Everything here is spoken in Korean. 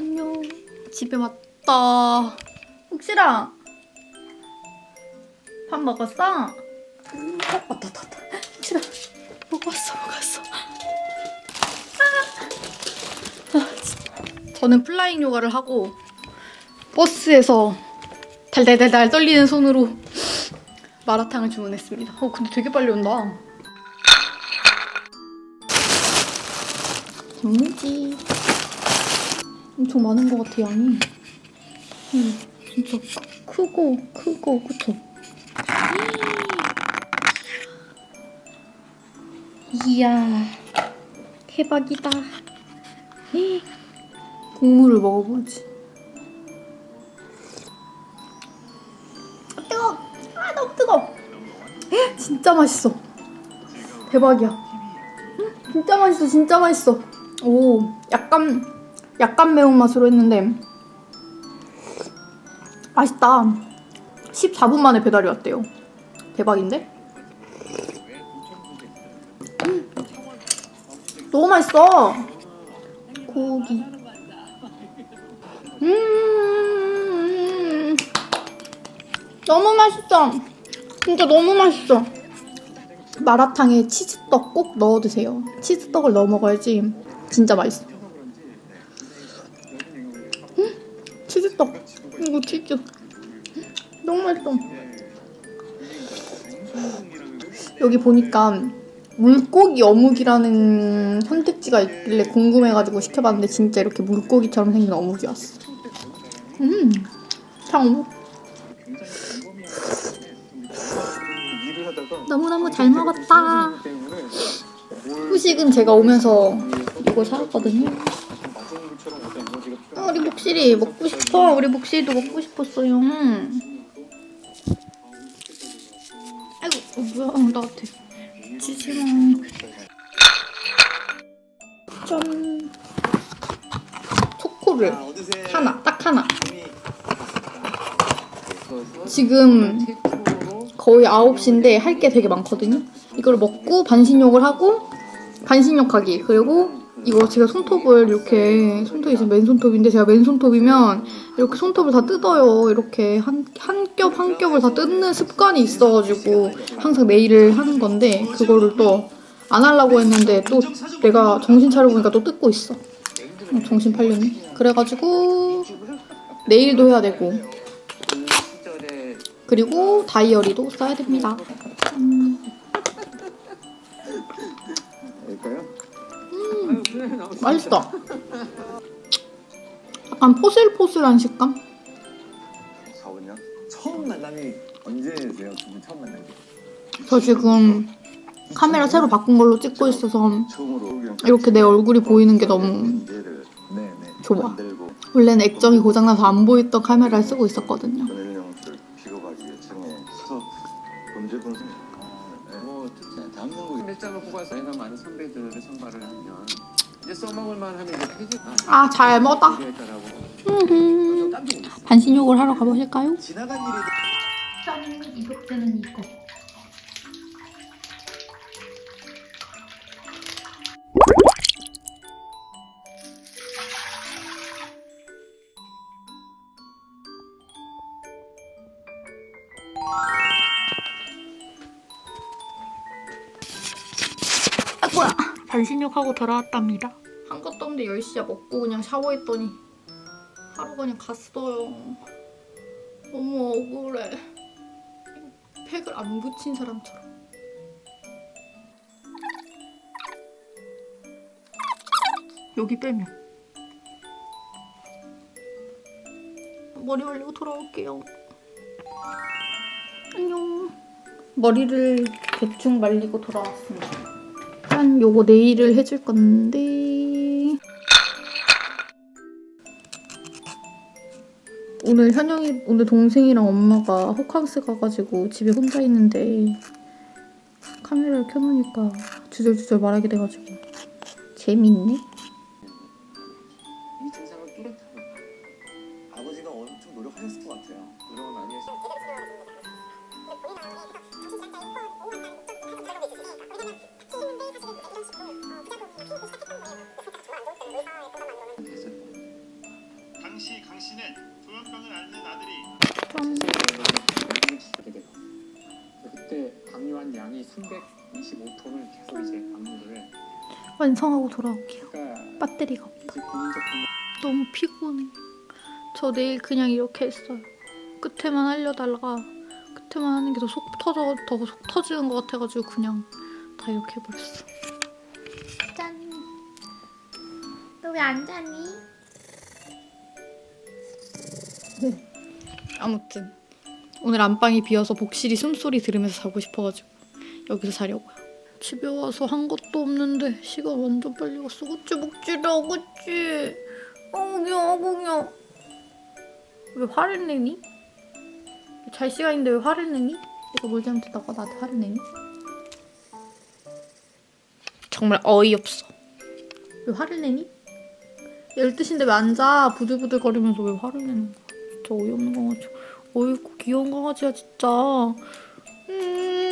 안녕. 집에 왔다. 욱실아. 밥 먹었어? 어, 왔다, 왔다, 왔다. 욱실아. 먹었어, 먹었어. 아. 저는 플라잉 요가를 하고 버스에서 달달달달 떨리는 손으로 마라탕을 주문했습니다. 어, 근데 되게 빨리 온다. 단무지. 엄청 많은 것 같아, 양이. 음, 진짜 크고, 크고, 그쵸? 이야, 대박이다. 히, 국물을 먹어보지. 아, 뜨거워! 아, 너무 뜨거워! 에, 진짜 맛있어. 대박이야. 음, 진짜 맛있어, 진짜 맛있어. 오, 약간, 약간 매운맛으로 했는데, 맛있다. 14분 만에 배달이 왔대요. 대박인데? 음, 너무 맛있어. 고기. 음, 너무 맛있어. 진짜 너무 맛있어. 마라탕에 치즈떡 꼭 넣어 드세요. 치즈떡을 넣어 먹어야지 진짜 맛있어. 치즈떡. 이거 치즈. 너무 맛있어. 여기 보니까 물고기 어묵이라는 선택지가 있길래 궁금해가지고 시켜봤는데 진짜 이렇게 물고기처럼 생긴 어묵이 왔어. 음, 참 너무너무 잘 먹었다. 후식은 제가 오면서 이거 사왔거든요. 마중물처럼 어떤 에너지가 목실이 먹고 싶어. 우리 목실이도 먹고 싶었어요. 아이고, 어, 뭐야? 어, 나한테. 치즈랑. 짠. 초코를 하나, 딱 하나. 지금 거의 9시인데 할 게 되게 많거든요. 이걸 먹고 반신욕을 하고 반신욕하기 그리고 이거 제가 손톱을 이렇게 손톱이 지금 맨손톱인데 제가 맨손톱이면 이렇게 손톱을 다 뜯어요. 이렇게 한 한 겹 한 겹을 다 뜯는 습관이 있어가지고 항상 네일을 하는 건데 그거를 또 안 하려고 했는데 또 내가 정신 차려보니까 또 뜯고 있어. 어, 정신 팔렸네. 그래가지고 네일도 해야 되고 그리고 다이어리도 써야 됩니다. 음, 맛있다. 약간 포슬포슬한 식감? 4, 5년? 처음 만남이 언제세요? 두분 처음 만난 게? 저 지금 카메라 새로 바꾼 걸로 찍고 있어서 처음으로 이렇게 내 얼굴이 보이는 게 너무 문제를 네 네 좋아. 만들고 원래는 액정이 고장나서 안 보였던 카메라를 쓰고 있었거든요. 비교하기 수석 범죄 분석 뭐몇 장을 뽑아서 내가 많은 선배들을 선발을 하면 이제 써먹을 만 하면 이제 아, 잘 먹었다. 깜짝 놀랐어. 반신욕을 하러 가보실까요? 지나간 일이 짠! 이것들은 이거. 아 뭐야 반신욕하고 돌아왔답니다. 한 것도 없는데 10시야 먹고 그냥 샤워했더니 하루 그냥 갔어요. 너무 억울해. 팩을 안 붙인 사람처럼. 여기 빼면. 머리 올리고 돌아올게요. 안녕. 머리를 대충 말리고 돌아왔습니다 짠 요거 네일을 해줄 건데 오늘 현영이 오늘 동생이랑 엄마가 호캉스 가가지고 집에 혼자 있는데 카메라를 켜놓으니까 주절주절 말하게 돼가지고 재밌네. 325톤을 계속 이제 악물을 완성하고 돌아올게요. 그러니까 배터리가 없다. 이제 너무 피곤해. 저 내일 그냥 이렇게 했어요. 끝에만 알려달라가 끝에만 하는 게 더 속 터져 더 속 터지는 것 같아가지고 그냥 다 이렇게 해버렸어. 짠. 너 왜 안 자니? 아무튼 오늘 안방이 비어서 복실이 숨소리 들으면서 자고 싶어가지고 여기서 자려고요. 집에 와서 한 것도 없는데 시간 완전 빨리 갔어. 그치 복실아 그치? 어구야 어구야. 왜 화를 내니? 잘 시간인데 왜 화를 내니? 내가 뭘 잘못했다고 나한테 화를 내니? 정말 어이없어. 왜 화를 내니? 12시인데 왜안 자? 부들부들 거리면서 왜 화를 내는 거야? 진짜 어이없는 강아지. 어이구 귀여운 강아지야 진짜. 음.